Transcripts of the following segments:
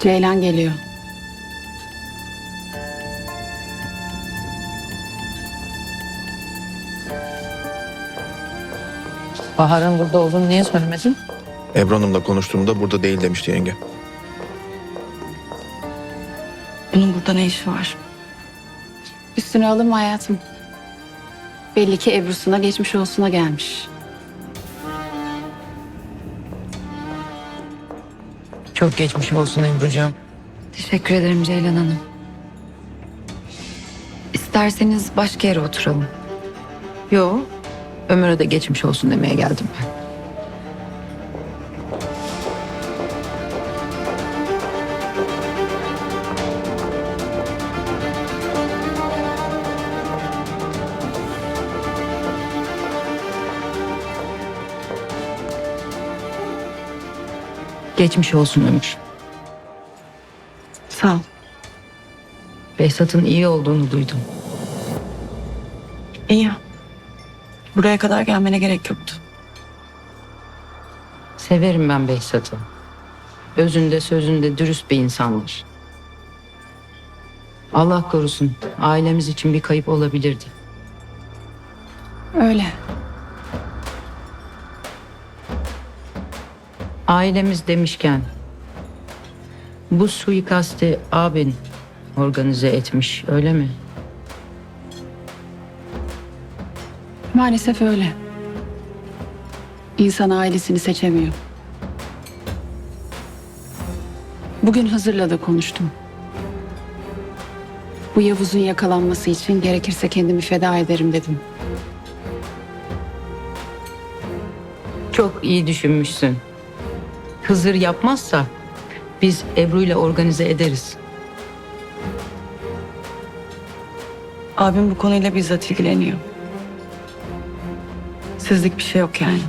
Ceylan geliyor. Bahar'ın burada olduğunu niye söylemedin? Ebru Hanım'la konuştuğumda burada değil demişti yenge. Bunun burada ne işi var? Üstüne alınma hayatım. Belli ki Ebru'suna geçmiş olsuna gelmiş. Çok geçmiş olsun Ebru'cuğum. Teşekkür ederim Ceylan Hanım. İsterseniz başka yere oturalım. Yo, Ömer'e de geçmiş olsun demeye geldim ben. Geçmiş olsun Ömür. Sağ ol. Behzat'ın iyi olduğunu duydum. İyi. Buraya kadar gelmene gerek yoktu. Severim ben Behzat'ı. Özünde sözünde dürüst bir insandır. Allah korusun ailemiz için bir kayıp olabilirdi. Öyle. Ailemiz demişken bu suikasti abin organize etmiş öyle mi? Maalesef öyle. İnsan ailesini seçemiyor. Bugün Hızır'la da konuştum. Bu Yavuz'un yakalanması için gerekirse kendimi feda ederim dedim. Çok iyi düşünmüşsün. Hızır yapmazsa biz Ebru ile organize ederiz. Abim bu konuyla bizzat ilgileniyor. Sizlik bir şey yok yani.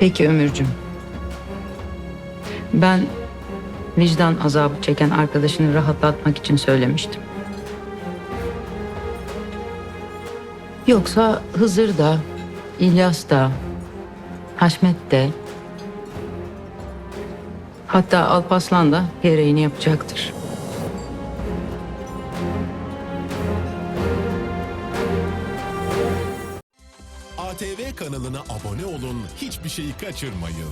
Peki Ömürcüm. Ben vicdan azabı çeken arkadaşını rahatlatmak için söylemiştim. Yoksa Hızır da, İlyas da, Haşmet de, hatta Alpaslan da gereğini yapacaktır. ATV kanalına abone olun, hiçbir şeyi kaçırmayın.